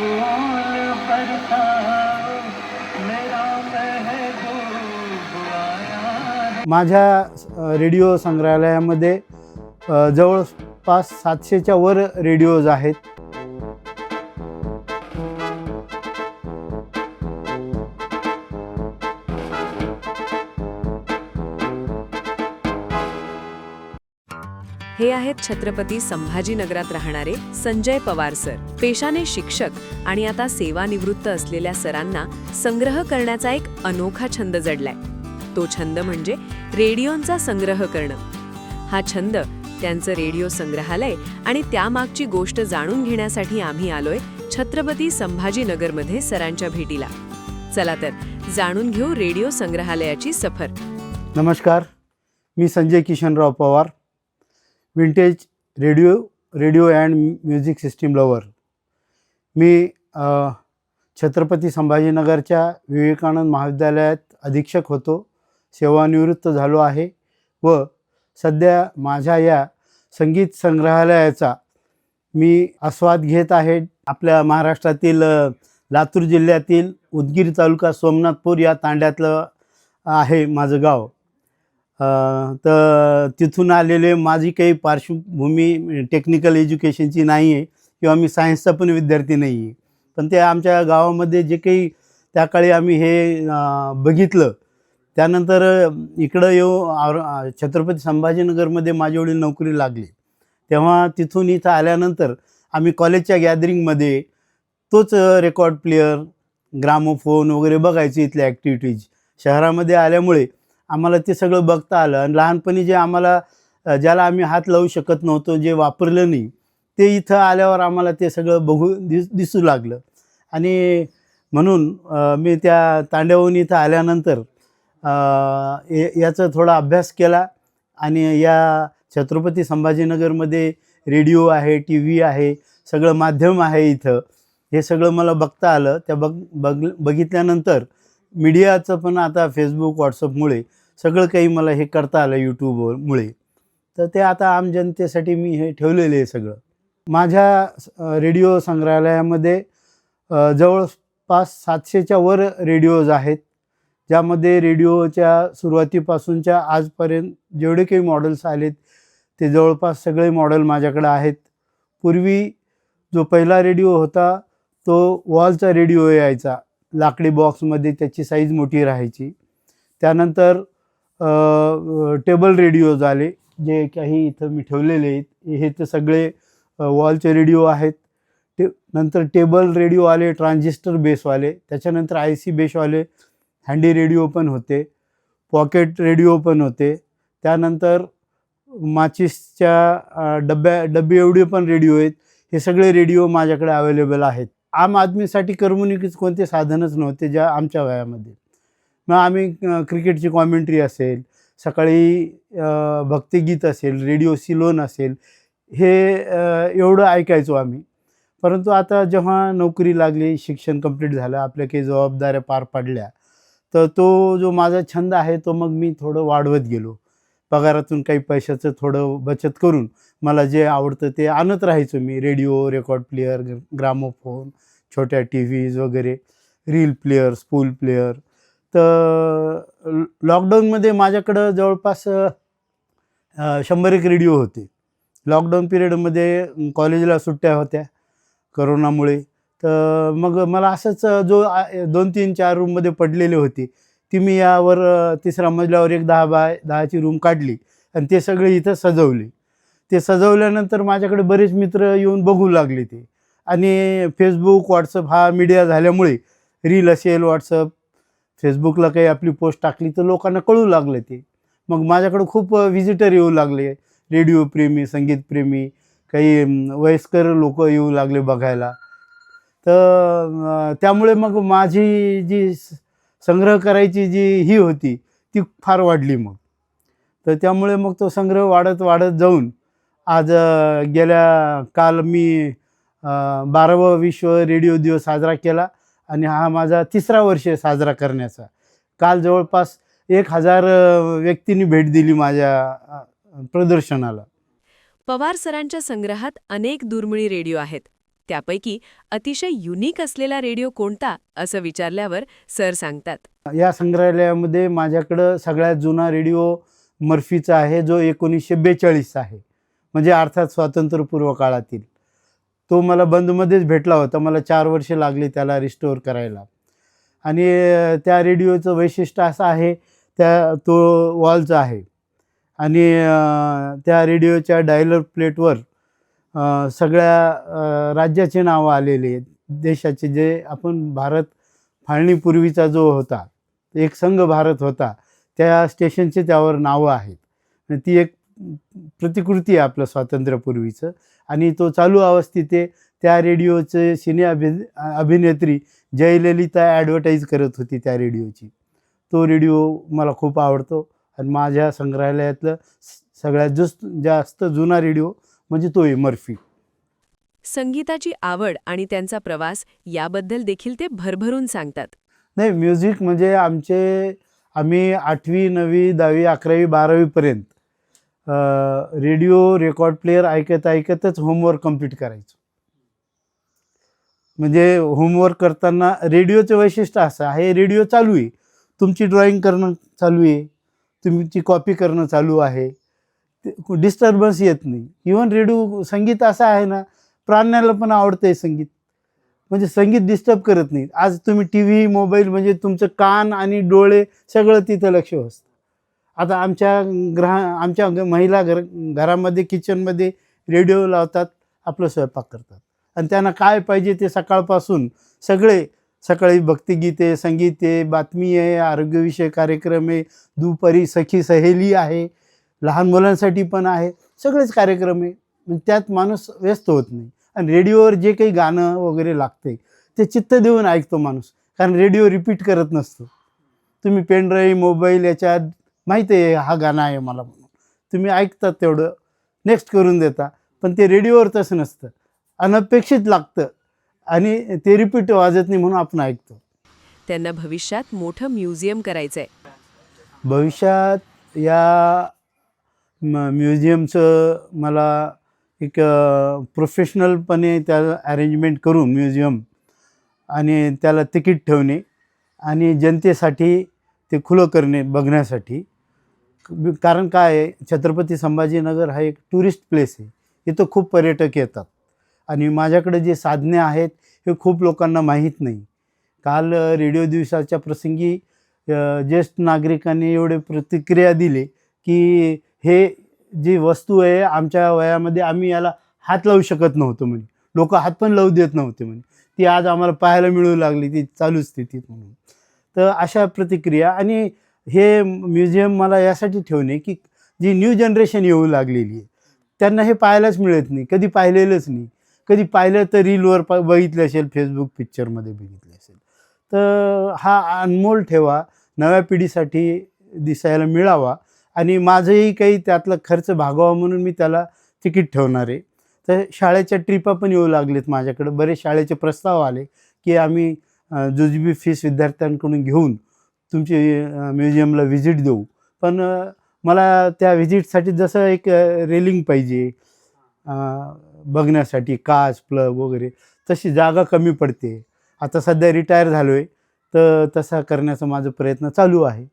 फूल बरसाओ मेरा महबूब आया माझ्या रेडिओ संग्रहालयामध्ये जवळपास सातशेच्या वर रेडिओज आहेत. हे आहेत छत्रपती संभाजीनगरात राहणारे संजय पवार सर. पेशाने शिक्षक आणि आता सेवानिवृत्त असलेल्या सरांना संग्रह करण्याचा एक अनोखा छंद जडलाय. तो छंद म्हणजे रेडिओंचा संग्रह करणं. हा छंद त्यांचं रेडिओ संग्रहालय आणि त्यामागची गोष्ट जाणून घेण्यासाठी आम्ही आलोय छत्रपती संभाजीनगरमध्ये सरांच्या भेटीला. चला तर जाणून घेऊ रेडिओ संग्रहालयाची सफर. नमस्कार. मी Sanjay Kishanrao Pawar. Vintage radio radio and music system lover मी छत्रपती संभाजीनगरच्या विवेकानंद महाविद्यालयात अधीक्षक होतो सेवानिवृत्त झालो आहे व सध्या माझ्या या संगीत संग्रहालयाचा मी आस्वाद घेत आहे. आपल्या महाराष्ट्रातील लातूर जिल्ह्यातील उदगीर तालुका सोमनाथपूर या तांड्यातलं आहे माझं गाव. तर तिथून आलेले माझी काही पार्श्वभूमी टेक्निकल एज्युकेशनची नाही आहे किंवा मी सायन्सचा पण विद्यार्थी नाही आहे पण ते आमच्या गावामध्ये जे काही त्या काळी आम्ही हे बघितलं. त्यानंतर इकडं येऊ और छत्रपती संभाजीनगरमध्ये माझे वडील नोकरी लागली. तेव्हा तिथून इथं आल्यानंतर आम्ही कॉलेजच्या गॅदरिंगमध्ये तोच रेकॉर्ड प्लेअर ग्रामोफोन वगैरे बघायचे इथल्या ॲक्टिव्हिटीज शहरामध्ये आल्यामुळे आम्हाला ते सगळं बघता आलं. आणि लहानपणी जे आम्हाला ज्याला आम्ही हात लावू शकत नव्हतो जे वापरलं नाही ते इथं आल्यावर आम्हाला ते सगळं बघू दिस दिसू लागलं. आणि म्हणून मी त्या तांड्याहून इथं आल्यानंतर याचा थोडा अभ्यास केला. आणि या छत्रपती संभाजीनगरमध्ये रेडिओ आहे टी व्ही आहे सगळं माध्यम आहे इथं. हे सगळं मला बघता आलं. त्या बघ बघ बघितल्यानंतर मीडियाचं पण आता फेसबुक व्हॉट्सअपमुळे सगळं काही मला हे करता आलं यूट्यूबमुळे तर ते आता आम जनतेसाठी मी हे ठेवलेलं आहे सगळं. माझ्या रेडिओ संग्रहालयामध्ये जवळपास सातशेच्या वर रेडिओज आहेत. ज्यामध्ये रेडिओच्या सुरुवातीपासूनच्या आजपर्यंत जेवढे काही मॉडेल्स आलेत ते जवळपास सगळे मॉडेल माझ्याकडे आहेत. पूर्वी जो पहिला रेडिओ होता तो वॉलचा रेडिओ यायचा. लाकडी बॉक्समध्ये त्याची साईज मोठी राहायची. त्यानंतर टेबल रेडिओज आले जे काही इथं मी ठेवलेले आहेत हे तर सगळे वॉलचे रेडिओ आहेत. ते नंतर टेबल रेडिओ आले ट्रान्झिस्टर बेसवाले त्याच्यानंतर आय सी बेसवाले हँडी रेडिओ पण होते. पॉकेट रेडिओ पण होते. त्यानंतर माचिसच्या डब्या डबे एवढे पण रेडिओ आहेत. हे सगळे रेडिओ माझ्याकडे अवेलेबल आहेत. आम आदमीसाठी करमणुकीचं कोणते साधनच नव्हते ज्या आमच्या वयामध्ये. मग आम्ही क्रिकेटची कॉमेंट्री असेल सकाळी भक्तिगीत असेल रेडिओ सिलोन असेल हे एवढं ऐकायचो आम्ही. परंतु आता जेव्हा नोकरी लागली शिक्षण कंप्लीट झालं आपल्या काही जबाबदाऱ्या पार पाडल्या तर तो जो माझा छंद आहे तो मग मी थोडं वाढवत गेलो. पगारातून काही पैशाचं थोडं बचत करून मला जे आवडतं ते आणत राहायचो मी. रेडिओ रेकॉर्ड प्लेअर ग्रामोफोन छोट्या टी व्हीज वगैरे रील प्लेअर स्पूल प्लेअर तर लॉकडाऊनमध्ये माझ्याकडं जवळपास शंभर एक रेडिओ होते. लॉकडाऊन पिरियडमध्ये कॉलेजला सुट्ट्या होत्या करोनामुळे. तर मग मला असंच जो दोन तीन चार रूममध्ये पडलेले होते ती मी यावर तिसरा तिसऱ्या मजल्यावर एक दहा बाय दहाची रूम काढली आणि ते सगळे इथं सजवले. ते सजवल्यानंतर माझ्याकडे बरेच मित्र येऊन बघू लागले ते. आणि फेसबुक व्हॉट्सअप हा मीडिया झाल्यामुळे रील असेल व्हॉट्सअप फेसबुकला काही आपली पोस्ट टाकली तर लोकांना कळू लागले ते. मग माझ्याकडं खूप व्हिजिटर येऊ लागले. रेडिओ प्रेमी संगीतप्रेमी काही वयस्कर लोक येऊ लागले बघायला. तर त्यामुळे मग माझी जी स- संग्रह करायची जी ही होती ती फार वाढली मग. तर त्यामुळे मग तो संग्रह वाढत वाढत जाऊन आज गेल्या काल मी बारावा विश्व रेडिओ दिवस साजरा केला. आणि हा माझा तिसरा वर्ष आहे साजरा करण्याचा. काल जवळपास एक हजार व्यक्तींनी भेट दिली माझ्या प्रदर्शनाला. पवार सरांच्या संग्रहात अनेक दुर्मिळी रेडिओ आहेत. त्यापैकी अतिशय युनिक असलेला रेडिओ कोणता असं विचारल्यावर सर सांगतात. या संग्रहालयामध्ये माझ्याकडं सगळ्यात जुना रेडिओ मर्फीचा आहे जो एकोणीसशे बेचाळीसचा आहे. म्हणजे अर्थात स्वातंत्र्यपूर्व काळातील. तो मला बंदमध्येच भेटला होता. मला चार वर्षे लागली त्याला रिस्टोअर करायला. आणि त्या रेडिओचं वैशिष्ट्य असं आहे त्या तो वॉलचा आहे. आणि त्या रेडिओच्या डायलर प्लेटवर सगळ्या राज्याचे नावं आलेले आहेत. देशाचे जे आपण भारत फाळणीपूर्वीचा जो होता एक संघ भारत होता त्या स्टेशनचे त्यावर नावं आहेत. ती एक प्रतिकृती आहे आपलं स्वातंत्र्यपूर्वीचं. आणि तो चालू अवस्थेत त्या रेडिओचे सिने अभि अभिनेत्री जयललिता ॲडव्हर्टाईज करत होती त्या रेडिओची. तो रेडिओ मला खूप आवडतो आणि माझ्या संग्रहालयातलं सगळ्यात जास्त जास्त जुना रेडिओ म्हणजे तो आहे मर्फी. संगीताची आवड आणि त्यांचा प्रवास याबद्दल देखील ते भरभरून सांगतात. नाही म्युझिक म्हणजे आमचे आम्ही आठवी नववी दहावी अकरावी बारावीपर्यंत रेडिओ रेकॉर्ड प्लेअर ऐकत ऐकतच होमवर्क कंप्लीट करायचो. म्हणजे होमवर्क करताना रेडिओचं वैशिष्ट्य असं आहे रेडिओ चालू आहे. तुमची ड्रॉइंग करणं चालू आहे तुमची कॉपी करणं चालू आहे. डिस्टर्बन्स येत नाही. इवन रेडिओ संगीत असं आहे ना प्राण्याला पण आवडतं आहे संगीत. म्हणजे संगीत डिस्टर्ब करत नाहीत आज तुम्ही टी व्ही मोबाईल म्हणजे तुमचं कान आणि डोळे सगळं तिथं लक्ष असतं आता आमच्या ग्रहा आमच्या म्हणजे महिला घर घरामध्ये किचनमध्ये रेडिओ लावतात आपलं स्वयंपाक करतात. आणि त्यांना काय पाहिजे ते सकाळपासून सगळे सकाळी भक्तिगीते संगीत आहे बातमी आहे आरोग्यविषयक कार्यक्रम आहे दुपारी सखी सहेली आहे लहान मुलांसाठी पण आहे सगळेच कार्यक्रम आहे. त्यात माणूस व्यस्त होत नाही. आणि रेडिओवर जे काही गाणं वगैरे लागते ते चित्त देऊन ऐकतो माणूस. कारण रेडिओ रिपीट करत नसतो. तुम्ही पेनड्राईव्ह मोबाईल याच्यात माहिती आहे हा गाणं आहे मला म्हणून. तुम्ही ऐकतात तेवढं नेक्स्ट करून देता. पण ते रेडिओवर तसं नसतं. अनपेक्षित लागतं. आणि ते रिपीट वाजत नाही म्हणून आपण ऐकतो. त्यांना भविष्यात मोठं म्युझियम करायचंय. भविष्यात या म्युझियमचं मला एक प्रोफेशनलपणे त्याला अरेंजमेंट करून म्युझियम आणि त्याला तिकीट ठेवणे आणि जनतेसाठी ते खुलं करणे बघण्यासाठी. कारण काय आहे? छत्रपती संभाजीनगर हा एक टुरिस्ट प्लेस आहे. इथं खूप पर्यटक येतात. आणि माझ्याकडे जे साधने आहेत हे खूप लोकांना माहीत नाही. काल रेडिओ दिवसाच्या प्रसंगी ज्येष्ठ नागरिकांनी एवढे प्रतिक्रिया दिली की हे जी वस्तू आहे आमच्या वयामध्ये आम्ही याला हात लावू शकत नव्हतो म्हणे. लोक हात पण लावू देत नव्हते म्हणे. ती आज आम्हाला पाहायला मिळू लागली ती चालू स्थितीत म्हणून. तर अशा प्रतिक्रिया आणि हे म्युझियम मला यासाठी ठेवणे की जी न्यू जनरेशन येऊ लागलेली आहे. त्यांना हे पाहायलाच मिळत नाही. कधी पाहिलेलंच नाही. कधी पाहिलं तर रीलवर प बघितलं असेल फेसबुक पिक्चरमध्ये बघितलं असेल. तर हा अनमोल ठेवा. नव्या पिढीसाठी दिसायला मिळावा. आणि माझंही काही त्यातला खर्च भागावा म्हणून मी त्याला तिकीट ठेवणार आहे. तर शाळेच्या ट्रिपा पण येऊ लागलेत माझ्याकडे. बरेच शाळेचे प्रस्ताव आले की आम्ही जुजबी फीस विद्यार्थ्यांकडून घेऊन तुमची म्युझियमला व्हिजिट देऊ. पण मला त्या व्हिजिटसाठी जसं एक रेलिंग पाहिजे बघण्यासाठी काच प्लग वगैरे तशी जागा कमी पडते. आता सध्या रिटायर झालो आहे तर तसा करण्याचा माझा प्रयत्न चालू आहे.